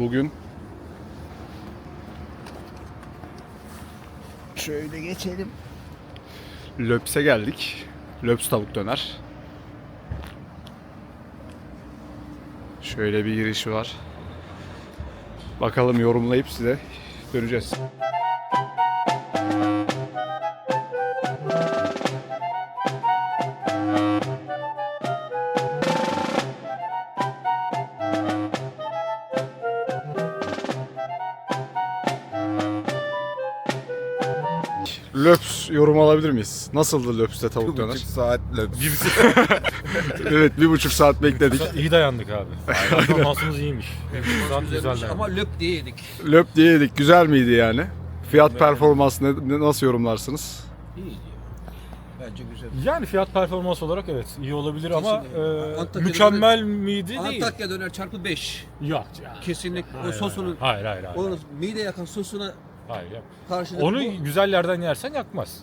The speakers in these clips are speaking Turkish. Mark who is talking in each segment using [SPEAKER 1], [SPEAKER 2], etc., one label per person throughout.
[SPEAKER 1] Bugün şöyle geçelim. Löps'e geldik. Löps tavuk döner. Şöyle bir girişi var. Bakalım yorumlayıp size döneceğiz. Löps yorum alabilir miyiz? Nasıldı Löps'te tavuk döner?
[SPEAKER 2] saat
[SPEAKER 1] evet bir buçuk saat bekledik.
[SPEAKER 3] İyi dayandık abi. Performansımız iyiymiş.
[SPEAKER 4] Ama löp diye yedik.
[SPEAKER 1] Löp diye yedik. Güzel miydi yani? Fiyat performans ne, ne- nasıl yorumlarsınız?
[SPEAKER 4] İyiydi. Bence güzel.
[SPEAKER 3] Yani fiyat performans olarak evet iyi olabilir ama
[SPEAKER 4] Kesinlikle.
[SPEAKER 3] e,
[SPEAKER 4] Antakya'da
[SPEAKER 3] mükemmel miydi değil.
[SPEAKER 4] Antakya döner çarpı 5.
[SPEAKER 3] Yok ya.
[SPEAKER 4] Kesinlikle.
[SPEAKER 3] Hayır,
[SPEAKER 4] o sosunun
[SPEAKER 3] Hayır hayır hayır.
[SPEAKER 4] onun mide yakan sosuna
[SPEAKER 3] hayır yap. Onu
[SPEAKER 4] bu.
[SPEAKER 3] güzel yerden yersen yakmaz.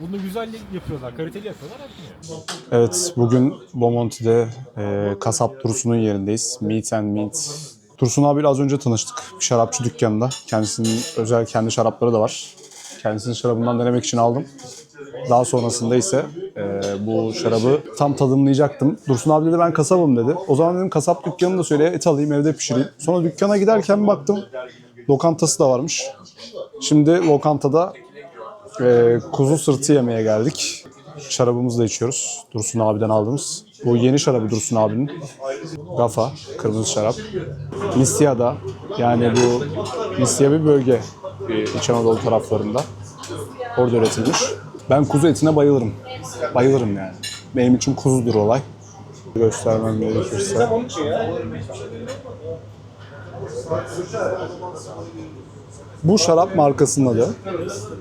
[SPEAKER 3] Bunu güzel yapıyorlar, kaliteli yapıyorlar yapmıyor.
[SPEAKER 1] Evet, bugün Bomonti'de e, kasap Dursun'un yerindeyiz. Meat and Meat. Dursun abiyle az önce tanıştık. Bir şarapçı dükkanında. Kendisinin özel kendi şarapları da var. Kendisinin şarabından denemek için aldım. Daha sonrasında ise e, bu şarabı tam tadımlayacaktım. Dursun abi dedi ben kasabım dedi. O zaman dedim kasap dükkanını da söyle et alayım evde pişireyim. Sonra dükkana giderken baktım lokantası da varmış. Şimdi lokantada e, kuzu sırtı yemeye geldik. Şarabımızı da içiyoruz. Dursun abiden aldığımız. Bu yeni şarabı Dursun abinin. Gafa, kırmızı şarap. Misya'da yani bu Misya bir bölge e, İç Anadolu taraflarında. Orada üretilmiş. Ben kuzu etine bayılırım. Bayılırım yani. Benim için kuzudur olay. Göstermem gerekirse. Bu şarap markasının adı.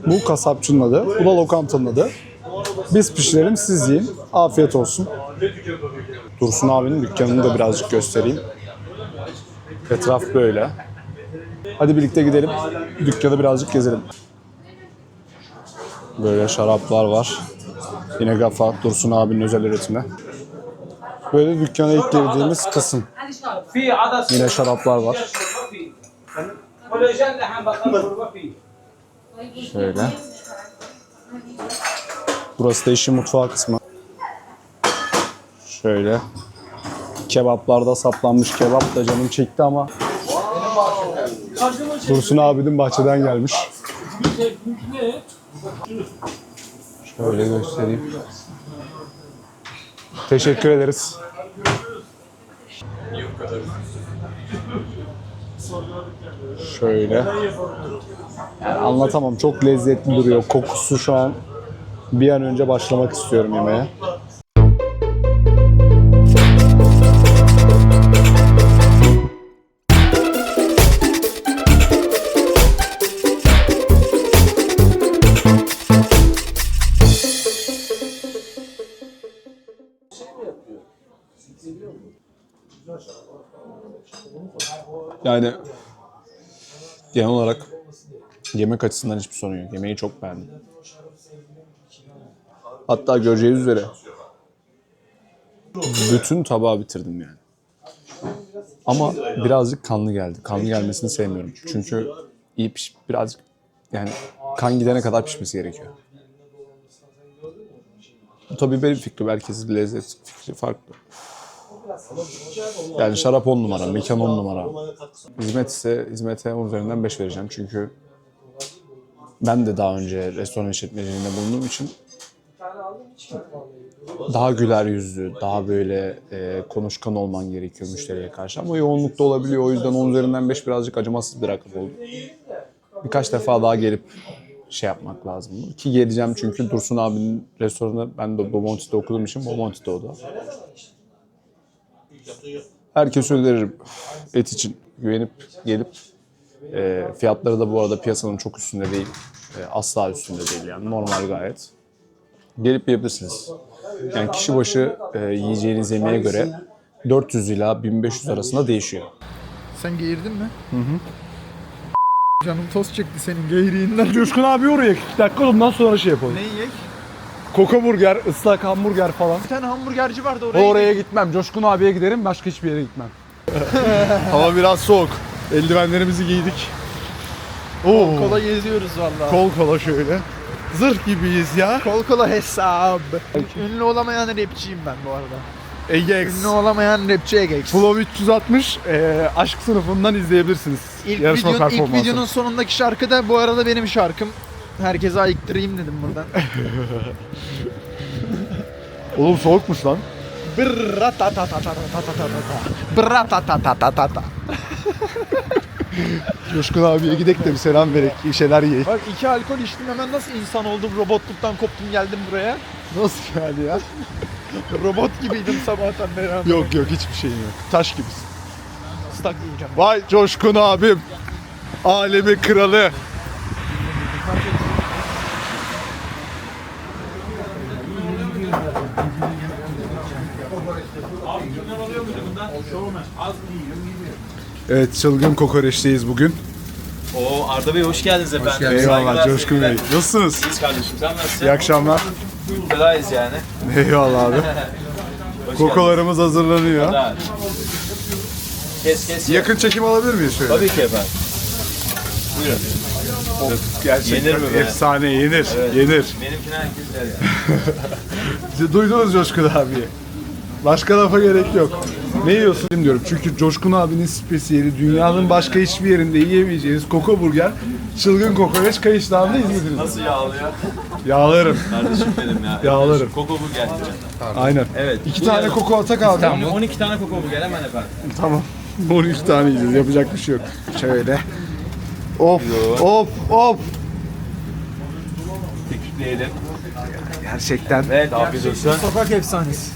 [SPEAKER 1] Bu kasapçının adı. Bu da lokantanın adı. Biz pişirelim siz yiyin. Afiyet olsun. Dursun abinin dükkanını da birazcık göstereyim. Etraf böyle. Hadi birlikte gidelim. Dükkanı birazcık gezelim. Böyle şaraplar var. Yine Gafa, Dursun abinin özel üretimi. Böyle dükkana ilk girdiğimiz kısım.
[SPEAKER 5] في عدد
[SPEAKER 1] Yine şaraplar var.
[SPEAKER 5] غرفي ولجان لحم بقر غرفي
[SPEAKER 1] Şöyle. Burası da işin mutfağı kısmı. Şöyle. Kebaplarda saplanmış kebap da canım çekti ama Dursun abinin bahçeden gelmiş. Şöyle göstereyim. Teşekkür ederiz. Şöyle. Yani anlatamam. Çok lezzetli duruyor. Kokusu şu an bir an önce başlamak istiyorum yemeğe. Yani genel olarak yemek açısından hiçbir sorun yok. Yemeği çok beğendim. Hatta göreceğiniz üzere bütün tabağı bitirdim yani. Ama birazcık kanlı geldi. Kanlı gelmesini sevmiyorum. Çünkü iyi piş birazcık yani kan gidene kadar pişmesi gerekiyor. Bu tabii benim fikrim. Herkesin lezzet fikri farklı. Yani şarap 10 numara, mekan 10 numara. Hizmet ise hizmete 10 üzerinden 5 vereceğim. Çünkü ben de daha önce restoran işletmeciliğinde bulunduğum için daha güler yüzlü, daha böyle e, konuşkan olman gerekiyor müşteriye karşı. Ama yoğunlukta olabiliyor. O yüzden 10 üzerinden 5 birazcık acımasız bir rakam oldu. Birkaç defa daha gelip şey yapmak lazım. Ki geleceğim çünkü Dursun abinin restoranı ben de Bomonti'de okuduğum için Bomonti'de o da. Herkese öneririm et için. Güvenip gelip e, fiyatları da bu arada piyasanın çok üstünde değil. E, asla üstünde değil yani normal gayet. Gelip yiyebilirsiniz. Yani kişi başı e, yiyeceğiniz yemeğe göre 400 ila 1500 arasında değişiyor.
[SPEAKER 2] Sen geğirdin mi? Hı hı. Canım toz çekti senin geğiriğinden.
[SPEAKER 1] Coşkun abi oraya 2 dakika ondan sonra şey yapalım.
[SPEAKER 2] Ne yiyek?
[SPEAKER 1] Koko burger, ıslak hamburger falan.
[SPEAKER 2] Bir tane hamburgerci vardı oraya.
[SPEAKER 1] Oraya gitmem. Coşkun abiye giderim. Başka hiçbir yere gitmem. Hava biraz soğuk. Eldivenlerimizi giydik. Oo.
[SPEAKER 2] Kola geziyoruz valla.
[SPEAKER 1] Kol kola şöyle. Zırh gibiyiz ya.
[SPEAKER 2] Kol kola hesap. Ünlü olamayan rapçiyim ben bu arada.
[SPEAKER 1] Egex.
[SPEAKER 2] Ünlü olamayan rapçi Egex.
[SPEAKER 1] Flow 360 e, aşk sınıfından izleyebilirsiniz.
[SPEAKER 2] İlk,
[SPEAKER 1] Yarışma
[SPEAKER 2] videonun, ilk videonun sonundaki şarkı da bu arada benim şarkım. Herkese ayıktırayım dedim buradan.
[SPEAKER 1] Oğlum soğukmuş lan.
[SPEAKER 2] Bratatatatatatatata.
[SPEAKER 1] Coşkun abiye gidek de bir selam verek, bir şeyler yiyek.
[SPEAKER 2] Bak iki alkol içtim hemen nasıl insan oldum robotluktan koptum geldim buraya.
[SPEAKER 1] Nasıl yani ya?
[SPEAKER 2] Robot gibiydim sabahtan beri.
[SPEAKER 1] yok yok hiçbir şeyin yok. Taş gibisin.
[SPEAKER 2] Islak yiyeceğim.
[SPEAKER 1] Vay Coşkun abim. Alemi kralı. Evet çılgın kokoreçteyiz bugün.
[SPEAKER 6] Oo Arda Bey hoş geldiniz efendim.
[SPEAKER 1] Eyvallah
[SPEAKER 6] Saygılar,
[SPEAKER 1] Coşkun Bey.
[SPEAKER 6] sevgiler.
[SPEAKER 1] Nasılsınız?
[SPEAKER 6] İyiyiz kardeşim sen nasılsın?
[SPEAKER 1] İyi akşamlar.
[SPEAKER 6] Belayız yani.
[SPEAKER 1] Eyvallah abi.
[SPEAKER 6] Hoş
[SPEAKER 1] Kokolarımız hazırlanıyor.
[SPEAKER 6] geldiniz. Ha. Kes kes.
[SPEAKER 1] Yakın çekim alabilir miyiz şöyle?
[SPEAKER 6] Tabii ki efendim. Buyurun.
[SPEAKER 1] Gerçekten
[SPEAKER 6] Yenir mi be?
[SPEAKER 1] efsane yenir. Yenir.
[SPEAKER 6] Benimkine herkes yani.
[SPEAKER 1] Duydunuz Coşkun abiyi. Başka lafa gerek yok. Ne yiyorsun diyorum. Çünkü Coşkun abinin spesiyeli dünyanın başka hiçbir yerinde yiyemeyeceğiniz koko burger, çılgın kokoreç Kayış Dağı'nda izlediniz.
[SPEAKER 6] Nasıl yağlıyor?
[SPEAKER 1] Yağlarım.
[SPEAKER 6] Kardeşim benim ya.
[SPEAKER 1] Yağlarım.
[SPEAKER 6] Koko bu geldi.
[SPEAKER 1] Aynen.
[SPEAKER 6] Evet.
[SPEAKER 1] İki tane koko atak abi.
[SPEAKER 6] Tamam. 12 tane koko bu gel hemen efendim.
[SPEAKER 1] Tamam. 13 tane yiyeceğiz. Yapacak bir şey yok. Şöyle. Of, of, of.
[SPEAKER 6] Teknikleyelim.
[SPEAKER 1] Gerçekten
[SPEAKER 6] Evet afiyet olsun.
[SPEAKER 2] Sokak efsanesi.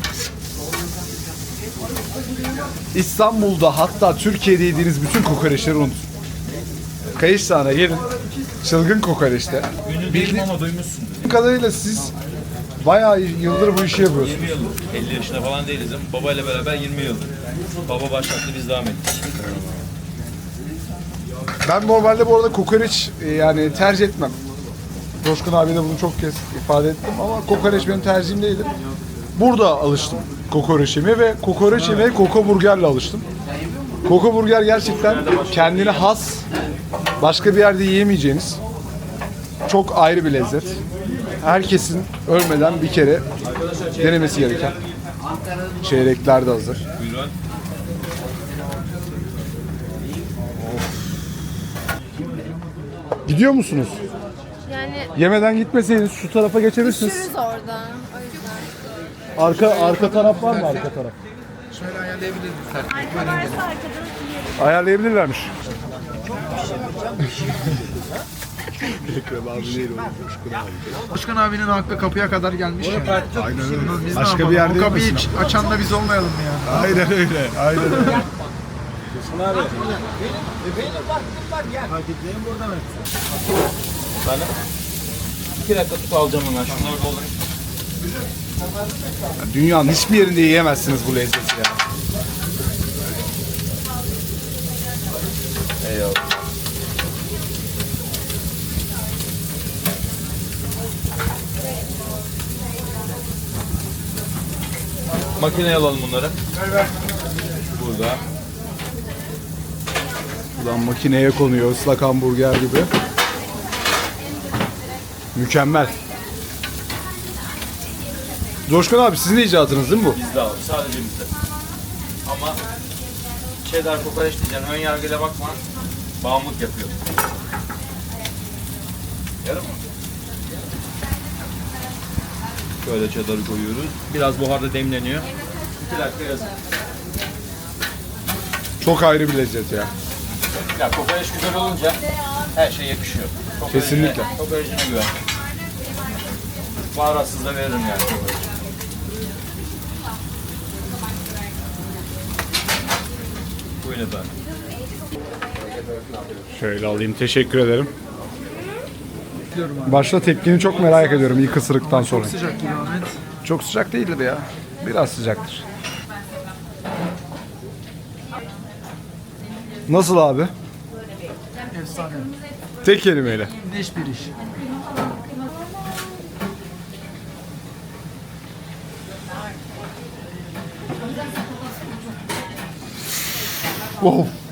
[SPEAKER 1] İstanbul'da hatta Türkiye'de yediğiniz bütün kokoreçleri unutun. Kayış Dağı'na gelin. Çılgın kokoreçte.
[SPEAKER 6] Ünlü değilim ama duymuşsun.
[SPEAKER 1] Bu kadarıyla siz bayağı yıldır bu işi yapıyorsunuz.
[SPEAKER 6] 20 yıldır. 50 yaşında falan değiliz ama babayla beraber 20 yıldır. Baba başlattı biz devam ettik.
[SPEAKER 1] Ben normalde bu arada kokoreç e, yani tercih etmem. Coşkun abi de bunu çok kez ifade ettim ama kokoreç benim tercihim değildir. Burada alıştım kokoreç yemeye ve kokoreç yemeye koko burgerle alıştım. Koko burger gerçekten kendine has, başka bir yerde yiyemeyeceğiniz çok ayrı bir lezzet. Herkesin ölmeden bir kere denemesi gereken. Çeyrekler de hazır. Gidiyor musunuz?
[SPEAKER 7] Yani
[SPEAKER 1] Yemeden gitmeseydiniz şu tarafa geçebilirsiniz.
[SPEAKER 7] düşürüz orada.
[SPEAKER 1] Arka arka taraf var mı arka taraf?
[SPEAKER 7] Arka varsa arkadan yiyelim.
[SPEAKER 1] Ayarlayabilirlermiş.
[SPEAKER 2] Başkan abinin hakkı kapıya kadar gelmiş. yani.
[SPEAKER 1] Aynen öyle.
[SPEAKER 2] Biz
[SPEAKER 1] Başka
[SPEAKER 2] ne
[SPEAKER 1] bir
[SPEAKER 2] yapalım?
[SPEAKER 1] yerde
[SPEAKER 2] O kapıyı hiç açan da biz olmayalım mı ya?
[SPEAKER 1] Aynen öyle. Aynen öyle.
[SPEAKER 6] 2 dakika tut alacağım hemen. Şunları doldurayım.
[SPEAKER 1] Dünyanın hiçbir yerinde yiyemezsiniz bu lezzeti ya.
[SPEAKER 6] Eyvallah. Makineye alalım bunları. Burada.
[SPEAKER 1] Ulan makineye konuyor ıslak hamburger gibi. Mükemmel. Coşkun abi sizin icadınız değil mi bu?
[SPEAKER 6] Bizde abi. Sadece bizde. Ama cheddar kokoreç diyeceksin. Ön yargıyla bakma. Bağımlılık yapıyor. Yarım mı? Şöyle cheddar'ı koyuyoruz. Biraz buharda demleniyor. 2 dakika yazın.
[SPEAKER 1] Çok ayrı bir lezzet ya.
[SPEAKER 6] Ya kokoreç güzel olunca her şey yakışıyor. Kokoreçine-
[SPEAKER 1] Kesinlikle.
[SPEAKER 6] Kokoreçine güven. Baharatsız da veririm yani kokoreç. Efendim.
[SPEAKER 1] Şöyle alayım teşekkür ederim. Başta tepkini çok merak ediyorum ilk ısırıktan sonra.
[SPEAKER 2] Sıcak gibi Ahmet.
[SPEAKER 1] Çok sıcak değildir ya. Biraz sıcaktır. Nasıl abi?
[SPEAKER 2] Efsane.
[SPEAKER 1] Tek kelimeyle.
[SPEAKER 2] Neş bir iş.
[SPEAKER 1] Whoa.